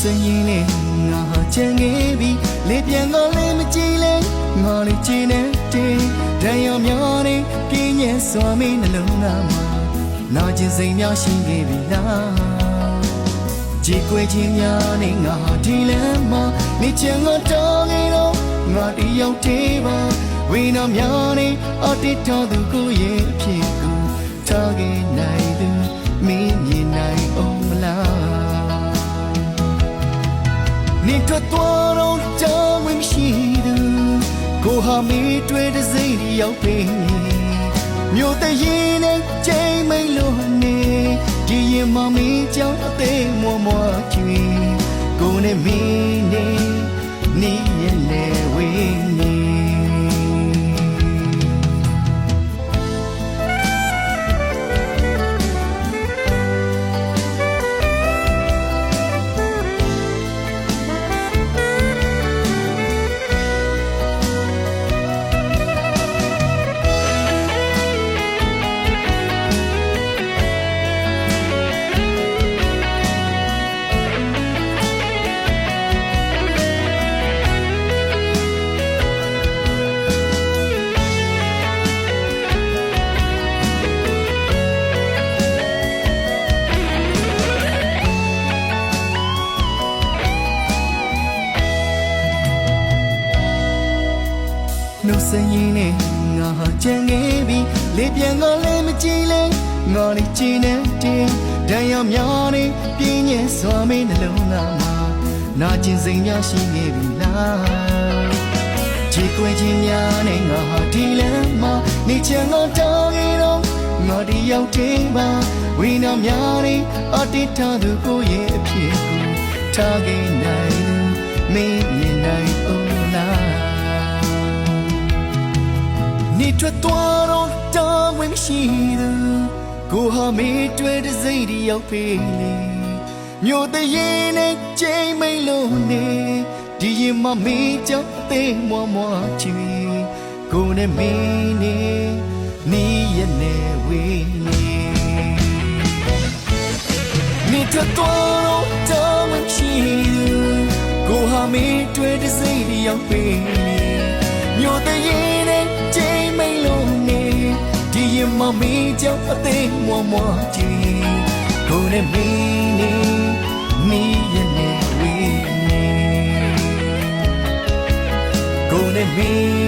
စရင်နဲ့ငါဟာချန်ခဲ့ပြီလေပြန်တော့လည်းမကြည့်လဲငါလေးချင်တဲ့တင်တန်ရောင်များနဲ့ပြင်းညံစွာမင်းနှလုံးသားမှာနာကျင်စိမ်များရှိခဲ့ပြီလားကြည်ကွယ်ခြင်းများနဲ့ငါဟာဒီလမ်းမှာနေချင်တော့ငယ်တော့ငါတယောက်တည်းပါဝိနာများနဲ့အတိတ်တော်သူကိုရဲ့အဖြစ်ကိုထားခဲ့နိုင်သူမင်းမြင်နိုင်အောင် မီတွေ့တဲ့စိတ်ရောက်ပြီမြို့တရင်နဲ့ချိန်မိန်လို့နေဒီရင်မမီကြောင်းအသေးမွားမွားချွေကိုနဲ့မင်းနေနေရလေဝင်းနေ နှုတ်ဆက်ရင်းနဲ့ငါဟာကြံခဲ့ပြီလေပြန်တော့လည်းမကြည့်လဲငါလေးချင်တဲ့တင်တန်ရောင်များနဲ့ပြင်းညံစွာမင်းနှလုံးသားမှာနာကျင်စိမ်များရှိနေပြီလားချီကွယ်ခြင်းများနဲ့ငါဟာဒီလမ်းမှာနေချင်တော့တောင်းရင်တော့ငါဒီရောက်တဲ့ပါဝိနာများနဲ့အတိတ်ထားသူကိုရဲ့အဖြစ်ကိုထားခဲ့နိုင်သူမင်းမြင်နိုင်အောင် ထွက်သွားတော့တောင်းဝင်မရှိသူကိုဟာမေးတွေ့တဲ့စိတ်တွေရောက်ပြီလေမြို့တရင်နဲ့ချိန်မိန်လို့နေဒီရင်မမေးကြောင့်အသေးမွားမွားချီကိုနဲ့မင်းနေနီးရနေဝေးနေနေထွက်သွားတော့တောင်းဝင်မရှိသူကိုဟာမေးတွေ့တဲ့စိတ်တွေရောက်ပြီလေမြို့တရင်နဲ့ချိန်မိန်လို့နေဒီရင် မမေးကြောင့်အသေးမွားမွားချီကိုနဲ့မင်းနေနီးရနေဝေးနေကိုနဲ့မင်းနေ